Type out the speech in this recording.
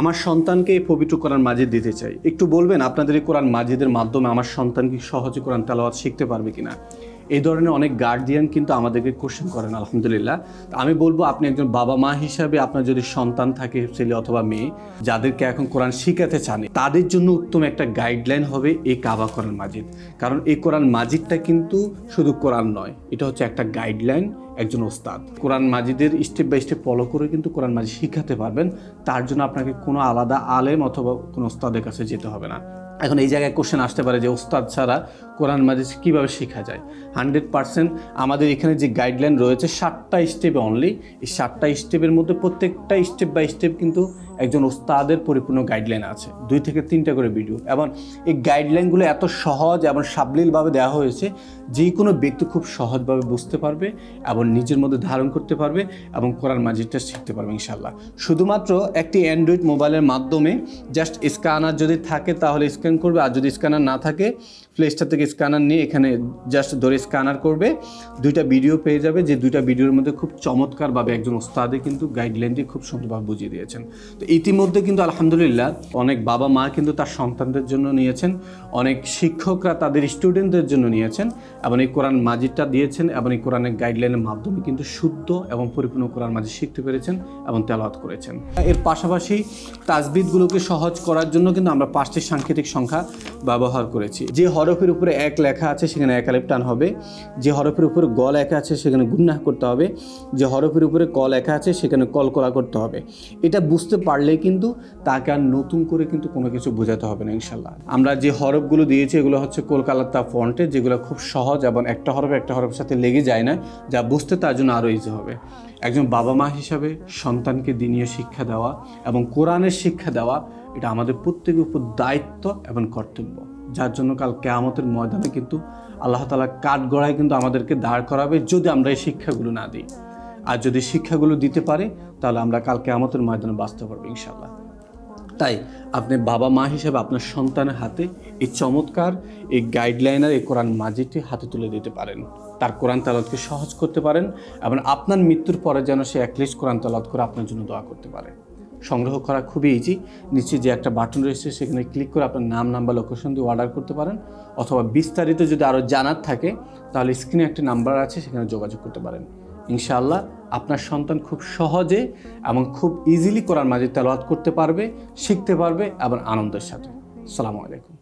আমার সন্তানকে এই পবিত্র কোরআন মাজিদ দিতে চাই। একটু বলবেন, আপনাদের এই কোরআন মাজিদের মাধ্যমে আমার সন্তান কি সহজে কোরআন তেলাওয়াত শিখতে পারবে কিনা? এই ধরনের অনেক গার্ডিয়ান কিন্তু আমাদেরকে কোশ্চেন করেন, আলহামদুলিল্লাহ। আমি বলব, আপনি একজন বাবা মা হিসাবে আপনার যদি সন্তান থাকে, ছেলে অথবা মেয়ে, যাদেরকে এখন কোরআন শিখাতে চান, তাদের জন্য উত্তম একটা গাইডলাইন হবে এই কাবা কোরআন মাজিদ। কারণ এই কোরআন মাজিদটা কিন্তু শুধু কোরআন নয়, এটা হচ্ছে একটা গাইডলাইন একজন ওস্তাদ। কোরআন মাজিদের স্টেপ বাই স্টেপ ফলো করে কিন্তু কোরআন মাজিদ শিখাতে পারবেন, তার জন্য আপনাকে কোনো আলাদা আলেম অথবা কোনো ওস্তাদের কাছে যেতে হবে না। এখন এই জায়গায় কোশ্চেন আসতে পারে যে ওস্তাদ ছাড়া কোরআন মাজিদ কীভাবে শেখা যায়? হান্ড্রেড পার্সেন্ট আমাদের এখানে যে গাইডলাইন রয়েছে, সাতটা স্টেপ অনলি এই সাতটা স্টেপের মধ্যে প্রত্যেকটা স্টেপ বাই স্টেপ কিন্তু একজন ওস্তাদের পরিপূর্ণ গাইডলাইন আছে, দুই থেকে তিনটা করে ভিডিও এবং এই গাইডলাইনগুলো এত সহজ এবং সাবলীলভাবে দেওয়া হয়েছে যে কোনো ব্যক্তি খুব সহজভাবে বুঝতে পারবে এবং নিজের মধ্যে ধারণ করতে পারবে এবং কোরআন মাজিদটা শিখতে পারবে ইনশাল্লাহ শুধুমাত্র একটি অ্যান্ড্রয়েড মোবাইলের মাধ্যমে জাস্ট স্ক্যানার যদি থাকে, তাহলে স্ক্যান করবে, আর যদি স্ক্যানার না থাকে প্লে স্টোর থেকে স্ক্যানার নিয়ে এখানে জাস্ট ধরে স্ক্যানার করবে, দুইটা ভিডিও পেয়ে যাবে, যে দুইটা ভিডিওর মধ্যে খুব চমৎকারভাবে একজন ওস্তাদে কিন্তু গাইডলাইনটি খুব সুন্দরভাবে বুঝিয়ে দিয়েছেন। তো ইতিমধ্যে কিন্তু আলহামদুলিল্লাহ অনেক বাবা মা কিন্তু তার সন্তানদের জন্য নিয়েছেন, অনেক শিক্ষকরা তাদের স্টুডেন্টদের জন্য নিয়েছেন, এবং এই কোরআন মাজিদটা দিয়েছেন, এবং এই কোরআনের গাইডলাইনের মাধ্যমে কিন্তু শুদ্ধ এবং পরিপূর্ণ কোরআন মাজিদ শিখতে পেরেছেন এবং তেলাওয়াত করেছেন। এর পাশাপাশি তাজবিদগুলোকে সহজ করার জন্য কিন্তু আমরা পাঁচটি সাংকেতিক সংখ্যা ব্যবহার করেছি। যে হরফের উপরে এক লেখা আছে, সেখানে এক আলিফ টান হবে। যে হরফের উপরে গ লেখা আছে, সেখানে গুন্নাহ করতে হবে। যে হরফের উপরে ক লেখা আছে, সেখানে কলকলা করতে হবে। এটা বুঝতে পারলে কিন্তু তাকে আর নতুন করে কিন্তু কোনো কিছু বোঝাতে হবে না, ইনশাল্লাহ। আমরা যে হরফগুলো দিয়েছি, এগুলো হচ্ছে কলকাতা ফন্টে, যেগুলো খুব সহজ এবং একটা হরফ একটা হরফের সাথে লেগে যায় না, যা বুঝতে তার জন্য আরও ইজি হবে। একজন বাবা মা হিসাবে সন্তানকে দিনীয় শিক্ষা দেওয়া এবং কোরআনের শিক্ষা দেওয়া, এটা আমাদের প্রত্যেকের উপর দায়িত্ব এবং কর্তব্য। যার জন্য কাল কেয়ামতের ময়দানে কিন্তু আল্লাহ তালা কাঠ গড়ায় কিন্তু আমাদেরকে দাঁড় করাবে যদি আমরা এই শিক্ষাগুলো না দিই। আর যদি শিক্ষাগুলো দিতে পারে, তাহলে আমরা কালকে কেয়ামতের ময়দানে বাঁচতে পারব ইনশাল্লাহ তাই আপনি বাবা মা হিসেবে আপনার সন্তানের হাতে এই চমৎকার, এই গাইডলাইনার এই কোরআন মাজিদটি হাতে তুলে দিতে পারেন। তার কোরআন তালাতকে সহজ করতে পারেন এবং আপনার মৃত্যুর পরে যেন সে অ্যাটলিস্ট কোরআন তালাত করে আপনার জন্য দোয়া করতে পারে। সংগ্রহ করা খুবই ইজি নিচে যে একটা বাটন রয়েছে, সেখানে ক্লিক করে আপনার নাম নাম্বার লোকেশন দিয়ে অর্ডার করতে পারেন। অথবা বিস্তারিত যদি আরও জানার থাকে, তাহলে স্ক্রিনে একটা নাম্বার আছে, সেখানে যোগাযোগ করতে পারেন। ইনশাআল্লাহ আপনার সন্তান খুব সহজে এবং খুব ইজিলি কোরআন মাঝে তেলাওয়াত করতে পারবে, শিখতে পারবে এবং আনন্দের সাথে। সালামু আলাইকুম।